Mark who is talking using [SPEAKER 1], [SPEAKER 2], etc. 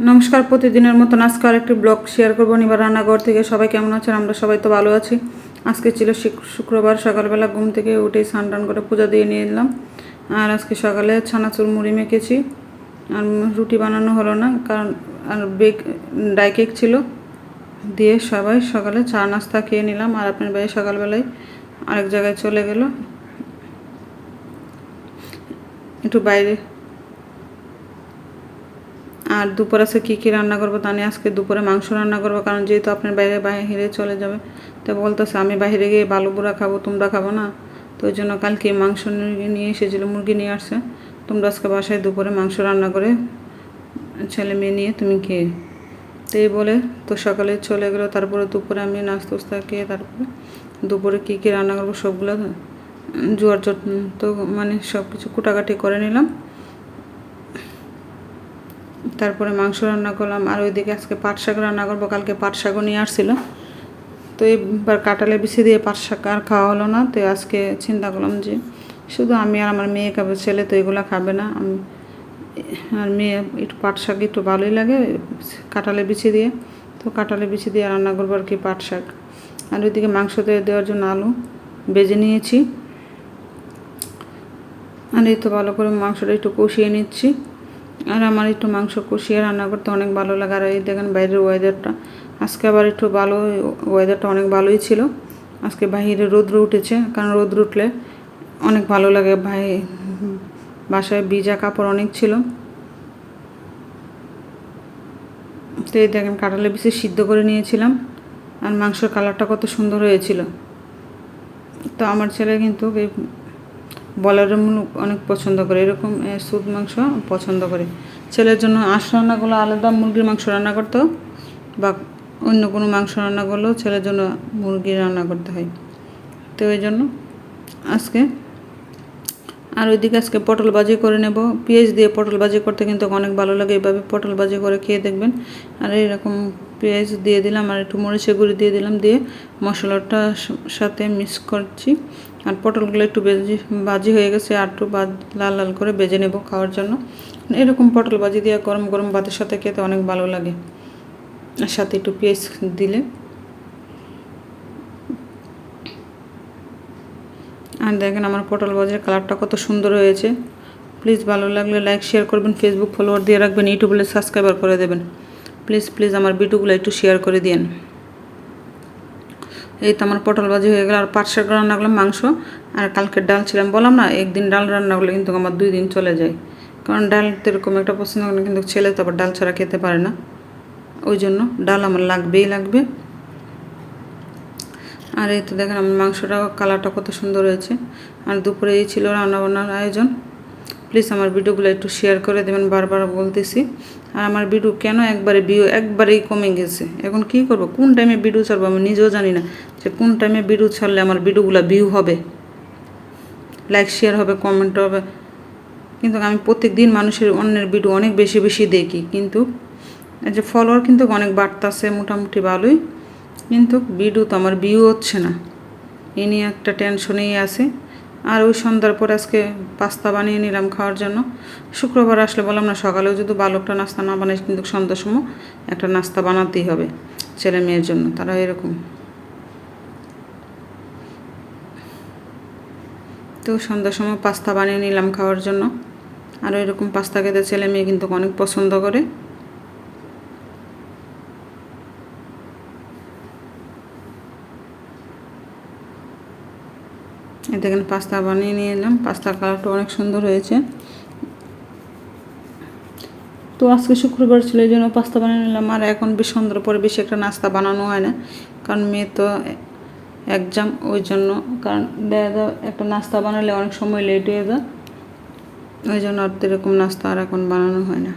[SPEAKER 1] নমস্কার, প্রতিদিনের মতন আজকে আরেকটি ব্লগ শেয়ার করব। এবার রান্নাঘর থেকে সবাই কেমন আছেন? আমরা সবাই তো ভালো আছি। আজকে ছিল শুক- শুক্রবার, সকালবেলা ঘুম থেকে উঠে স্নান টান করে পূজা দিয়ে নিয়ে এলাম। আর আজকে সকালে ছানাচুর মুড়ি মেখেছি। আর রুটি বানানো হলো না, কারণ আর বেক ডাই কেক ছিল। দিয়ে সবাই সকালে চা নাস্তা খেয়ে নিলাম। আর আপনার ভাই সকালবেলায় আরেক জায়গায় চলে গেল। একটু বাইরে আর দুপুর আছে কী কী রান্না করব তা নিয়ে আজকে দুপুরে মাংস রান্না করব, কারণ যেহেতু আপনার বাইরে বাইরে চলে যাবে। তো বলতেছে, আমি বাইরে গিয়ে বালু বুড়া খাব, তোমরা খাব না। তো ওই জন্য কালকে মাংস নিয়ে এসেছিল, মুরগি নিয়ে আসছে। তোমরা আজকে বাসায় দুপুরে মাংস রান্না করে ছেলে মেয়ে নিয়ে তুমি খেয়ে তো এই বলে তো সকালে চলে গেলো, তারপরে দুপুরে আমি নাস্তা উস্তা খেয়ে তারপরে দুপুরে কী কী রান্না করব সবগুলো জোয়ার চট তো মানে সব কিছু কুটাকাটি করে নিলাম। তারপরে মাংস রান্না করলাম, আর ওইদিকে আজকে পাট শাক রান্না করব, কালকে পাট শাকও নিয়ে আসছিল। তো এবার কাটালে বিছে দিয়ে পাট শাক আর খাওয়া হলো না, তো আজকে চিন্তা করলাম যে শুধু আমি আর আমার মেয়ে খাবে, ছেলে তো এগুলো খাবে না, আমি আর মেয়ে একটু পাট শাক একটু ভালোই লাগে কাটালে বিছে দিয়ে। তো কাটালে বিছে দিয়ে রান্না করব আর কি পাট শাক। আর ওইদিকে মাংস দিয়ে দেওয়ার জন্য আলু বেজে নিয়েছি। আর এই তো ভালো করে মাংসটা একটু কষিয়ে নিচ্ছি। আর আমার একটু মাংস কষিয়ে রান্না করতে অনেক ভালো লাগে। আর এই দেখেন বাইরের ওয়েদারটা আজকে আবার একটু ভালো ওয়েদারটা অনেক ভালোই ছিল। আজকে বাহিরে রৌদ্র উঠেছে, কারণ রৌদ্র উঠলে অনেক ভালো লাগে। ভাই, বাসায় ভিজা কাপড় অনেক ছিল। তো এই দেখেন কাঁঠালে বেশি সিদ্ধ করে নিয়েছিলাম। আর মাংসের কালারটা কত সুন্দর হয়েছিল। তো আমার ছেলে কিন্তু মুলুক অনেক পছন্দ করে। এরকম সুদ মাংস পছন্দ করে। ছেলের জন্য আঁশ রান্নাগুলো আলাদা, মুরগির মাংস রান্না করতেও বা অন্য কোনো মাংস রান্না করলেও ছেলের জন্য মুরগি রান্না করতে হয়। তো ওই জন্য আজকে আর ওইদিকে আজকে পটল বাজি করে নেব। পেঁয়াজ দিয়ে পটল বাজি করতে কিন্তু অনেক ভালো লাগে। এইভাবে পটল বাজি করে খেয়ে দেখবেন। আর এইরকম পেঁয়াজ দিয়ে দিলাম আর একটু মরিচের গুঁড়ি দিয়ে দিলাম। দিয়ে মশলাটা সাথে মিক্স করছি। আর পটলগুলো একটু বেজি বাজি হয়ে গেছে, আর একটু লাল লাল করে বেজে নেব খাওয়ার জন্য। এরকম পটল বাজি দিয়ে গরম গরম ভাতের সাথে খেতে অনেক ভালো লাগে। আর সাথে একটু পেঁয়াজ দিলে। আর দেখেন আমার পটল বাজার কালারটা কত সুন্দর হয়েছে। প্লিজ ভালো লাগলে লাইক, শেয়ার করবেন ফেসবুক ফলোয়ার দিয়ে রাখবেন, ইউটিউবে সাবস্ক্রাইবার করে দেবেন। প্লিজ প্লিজ আমার ভিডিওগুলো একটু শেয়ার করে দিন এই তো আমার পটল ভাজি হয়ে গেল, আর পাট শাক রান্না করলাম মাংস, আর কালকের ডাল ছিলাম বললাম না, একদিন ডাল রান্না করলে কিন্তু আমার দুই দিন চলে যায়। কারণ ডাল তো এরকম একটা পছন্দ করে কিন্তু ছেলে তো আবার ডাল ছাড়া খেতে পারে না। ওই জন্য ডাল আমার লাগবেই লাগবে। আর এই তো দেখেন আমার মাংসটা কালারটা কত সুন্দর হয়েছে। আর দুপুরে এই ছিল রান্নাবান্নার আয়োজন। প্লিজ আমার ভিডিওগুলো একটু শেয়ার করে দেবেন, বারবার বলতেছি। আর আমার ভিডিও কেন একবারে ভিউ একবারেই কমে গেছে? এখন কি করব? কোন টাইমে ভিডিও ছাড়বো আমি নিজেও জানি না যে কোন টাইমে ভিডিও ছাড়লে আমার ভিডিওগুলো ভিউ হবে। লাইক শেয়ার হবে কমেন্ট হবে। কিন্তু আমি প্রত্যেক দিন মানুষের অন্যের ভিডিও অনেক বেশি বেশি দেখি। কিন্তু যে ফলোয়ার কিন্তু অনেক বাড়তেছে, মোটামুটি ভালোই। কিন্তু ভিডিও তো আমার ভিউ হচ্ছে না। এ নিয়ে একটা টেনশনেই আছে। আর ওই সন্ধ্যার পর আজকে পাস্তা বানিয়ে নিলাম খাওয়ার জন্য। শুক্রবার আসলে বললাম না, সকালেও যদি বালকটা নাস্তা না বানাই কিন্তু সন্ধ্যার সময় একটা নাস্তা বানাতেই হবে ছেলে মেয়ের জন্য, তারা এরকম। তো সন্ধ্যার সময় পাস্তা বানিয়ে নিলাম খাওয়ার জন্য। আর এরকম পাস্তা খেতে ছেলে মেয়ে কিন্তু অনেক পছন্দ করে। দেখেন পাস্তা বানিয়ে নিয়ে এলাম। পাস্তার কালারটা অনেক সুন্দর হয়েছে। তো আজকে শুক্রবার ছিল, এই জন্য পাস্তা বানিয়ে নিলাম। আর এখন বেশ সন্ধ্যার পরে বেশি একটা নাস্তা বানানো হয় না, কারণ মেয়ে তো এক্সাম ওই জন্য, কারণ দেখা একটা নাস্তা বানালে অনেক সময় লেট হয়ে যায়। ওই জন্য আর এরকম নাস্তা আর এখন বানানো হয় না।